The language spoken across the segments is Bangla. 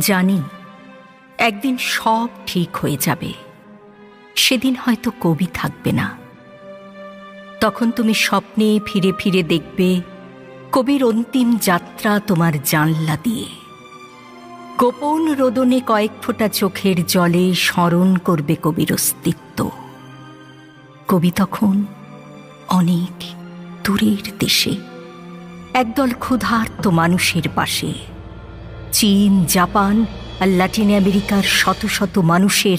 জানি একদিন সব ঠিক হয়ে যাবে। সেদিন হয়তো কবি থাকবে না। তখন তুমি স্বপ্নে ফিরে ফিরে দেখবে কবির অন্তিম যাত্রা তোমার জানলা দিয়ে। গোপন রোদনে কয়েক ফোঁটা চোখের জলে স্মরণ করবে কবির অস্তিত্ব। কবি তখন অনেক দূরের দেশে, একদল ক্ষুধার্ত মানুষের পাশে। চীন, জাপান আর লাটিন আমেরিকার শত শত মানুষের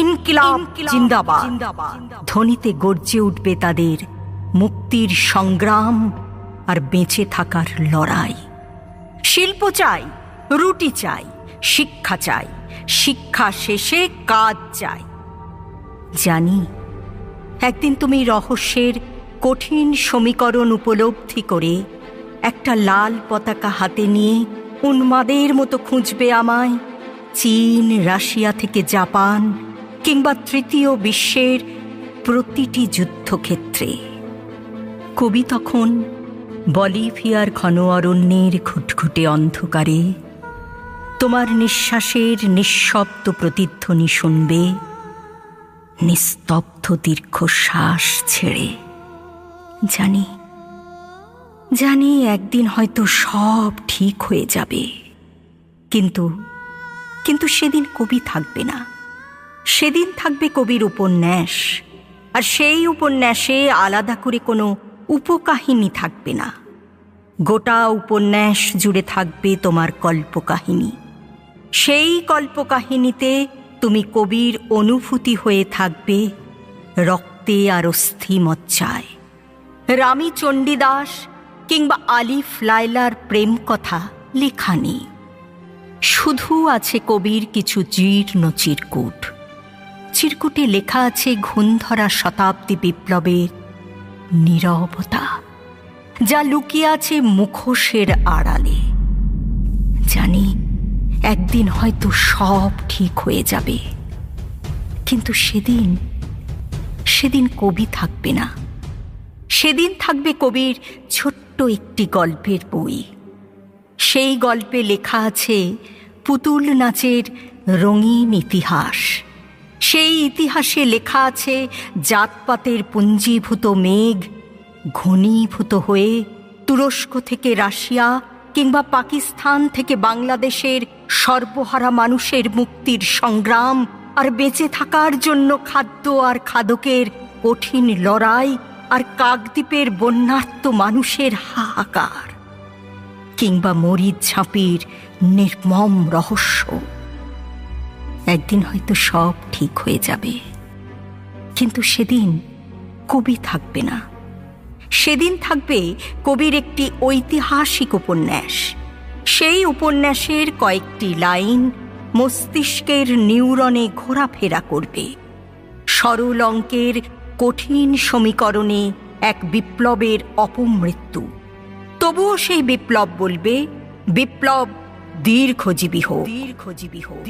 ইনকিলাব, জিন্দাবাদ। ধ্বনিতে গর্জে উঠবে তাদের মুক্তির সংগ্রাম আর বেঁচে থাকার লড়াই। শিল্প চাই, রুটি চাই, শিক্ষা চাই, শিক্ষা শেষে কাজ চাই। জানি, একদিন তুমি রহস্যের কঠিন সমীকরণ উপলব্ধি করে একটা লাল পতাকা হাতে নিয়ে উন্মাদের মতো খুঁজবে আমায়। চীন, রাশিয়া থেকে জাপান কিংবা তৃতীয় বিশ্বের প্রতিটি যুদ্ধক্ষেত্রে। কবি তখন বলিভিয়ার ঘন অরণ্যের ঘুটঘুটে অন্ধকারে তোমার নিঃশ্বাসের নিঃশব্দ প্রতিধ্বনি শুনবে, নিস্তব্ধ দীর্ঘশ্বাস ছেড়ে। জানি জানি একদিন হয়তো সব ঠিক হয়ে যাবে। কিন্তু কিন্তু সেদিন কবি থাকবে না। সেদিন থাকবে কবির উপন্যাস, আর সেই উপন্যাসে আলাদা করে কোনো উপকাহিনী থাকবে না। গোটা উপন্যাস জুড়ে থাকবে তোমার কল্পকাহিনী। সেই কল্পকাহিনীতে তুমি কবির অনুভূতি হয়ে থাকবে রক্তে আর অস্থি মজ্জায় রামী চণ্ডীদাস কিংবা আলিফ লাইলার প্রেম কথা লেখা নেই। শুধু আছে কবির কিছু জীর্ণ চিরকুট। চিরকুটে লেখা আছে ঘুণধরা শতাব্দী বিপ্লবের নিরবতা, যা লুকিয়ে আছে মুখোশের আড়ালে। জানি একদিন হয়তো সব ঠিক হয়ে যাবে, কিন্তু সেদিন সেদিন কবি থাকবে না। সেদিন থাকবে কবির ছোট্ট একটি গল্পের বই। সেই গল্পে লেখা আছে পুতুল নাচের রঙিন ইতিহাস। সেই ইতিহাসে লেখা আছে জাতপাতের পুঞ্জীভূত মেঘ ঘনীভূত হয়ে তুরস্ক থেকে রাশিয়া কিংবা পাকিস্তান থেকে বাংলাদেশের সর্বহারা মানুষের মুক্তির সংগ্রাম আর বেঁচে থাকার জন্য খাদ্য আর খাদকের কঠিন লড়াই আর কাকদ্বীপের বন্যার্ত মানুষের হাহাকার, কিংবা মরিচ ঝাঁপির নির্মম রহস্য। একদিন হয়তো সব ঠিক হয়ে যাবে, কিন্তু সেদিন কবি থাকবে না। সেদিন থাকবে কবির একটি ঐতিহাসিক উপন্যাস। সেই উপন্যাসের কয়েকটি লাইন মস্তিষ্কের নিউরনে ঘোরাফেরা করবে। সরল অঙ্কের কঠিন সমীকরণে এক বিপ্লবের অপমৃত্যু। তবুও সেই বিপ্লব বলবে বিপ্লব দীর্ঘজীবী হোক। দীর্ঘজীবী হোক।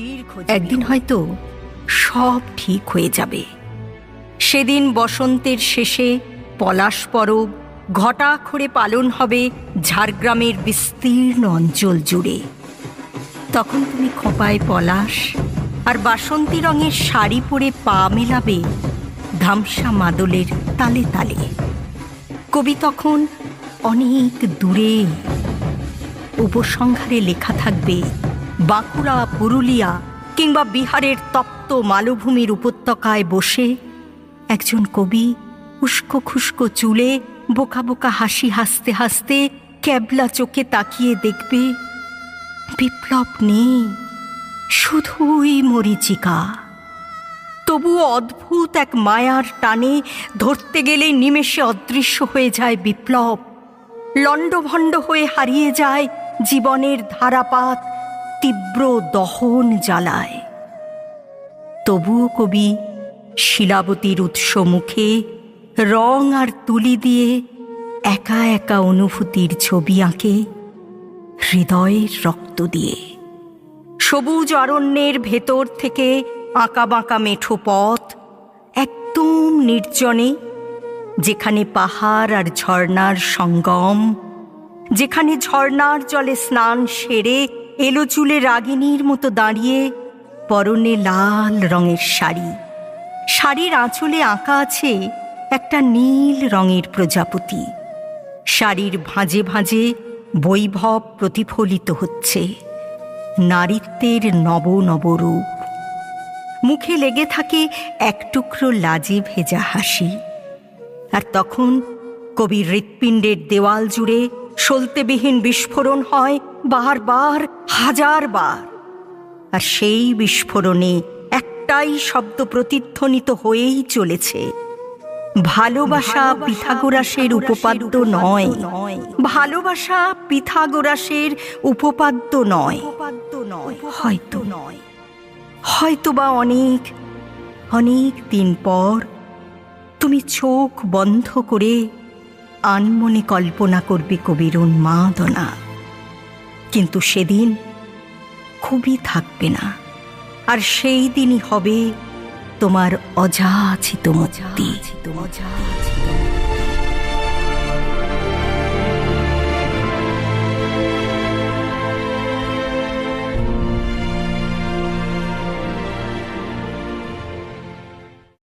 একদিন হয়তো সব ঠিক হয়ে যাবে। সেদিন বসন্তের শেষে পলাশ পরব ঘটা ঘটাক্ষরে পালন হবে ঝাড়গ্রামের বিস্তীর্ণ অঞ্চল জুড়ে। তখন তুমি খোপায় পলাশ আর বাসন্তী রঙের শাড়ি পরে পা মেলাবে ধামসা মাদলের তালে তালে। কবি তখন অনেক দূরে উপসংহারে লেখা থাকবে, বাঁকুড়া, পুরুলিয়া কিংবা বিহারের তপ্ত মালভূমির উপত্যকায় বসে একজন কবি উস্কো খুস্কো চুলে বোকা বোকা হাসি হাসতে হাসতে ক্যাবলা চোখে তাকিয়ে দেখবে, বিপ্লব নেই, শুধুই মরিচিকা। তবুও অদ্ভুত এক মায়ার টানে ধরতে গেলে নিমেষে অদৃশ্য হয়ে যায় বিপ্লব। লণ্ডভণ্ড হয়ে হারিয়ে যায় জীবনের ধারাপাত, তীব্র দহন জ্বালায়। তবুও কবি শিলাবতীর উৎস মুখে রং আর তুলি দিয়ে একা একা অনুভূতির ছবি আঁকে, হৃদয়ের রক্ত দিয়ে। সবুজ অরণ্যের ভেতর থেকে আঁকা বাঁকা মেঠো পথ একদম নির্জনে, যেখানে পাহাড় আর ঝর্ণার সঙ্গম, যেখানে ঝর্ণার জলে স্নান সেরে এলো চুলে রাগিনীর মতো দাঁড়িয়ে পরনে লাল রঙের শাড়ি। শাড়ির আঁচলে আঁকা আছে একটা নীল রঙের প্রজাপতি। শাড়ির ভাঁজে ভাঁজে বৈভব প্রতিফলিত হচ্ছে। নারীত্বের নব নবরূপ মুখে লেগে থাকে এক টুকরো লাজে ভেজা হাসি। আর তখন কবির হৃৎপিণ্ডের দেওয়াল জুড়ে সলতেবিহীন বিস্ফোরণ হয় বারবার হাজার বার আর সেই বিস্ফোরণে একটাই শব্দ প্রতিধ্বনিত হয়েই চলেছে। ভালোবাসা পিথাগোরাসের উপপাদ্য নয়। ভালোবাসা পিথাগোরাসের উপপাদ্য নয়। হয়তো। নয় হয়তো বা অনেক অনেক দিন পর তুমি চোখ বন্ধ করে আনমনে কল্পনা করবে কবির উন্মাদনা। কিন্তু সেদিন খুবই থাকবে না, আর সেই দিনই হবে তোমার অযাচিত মুক্তি।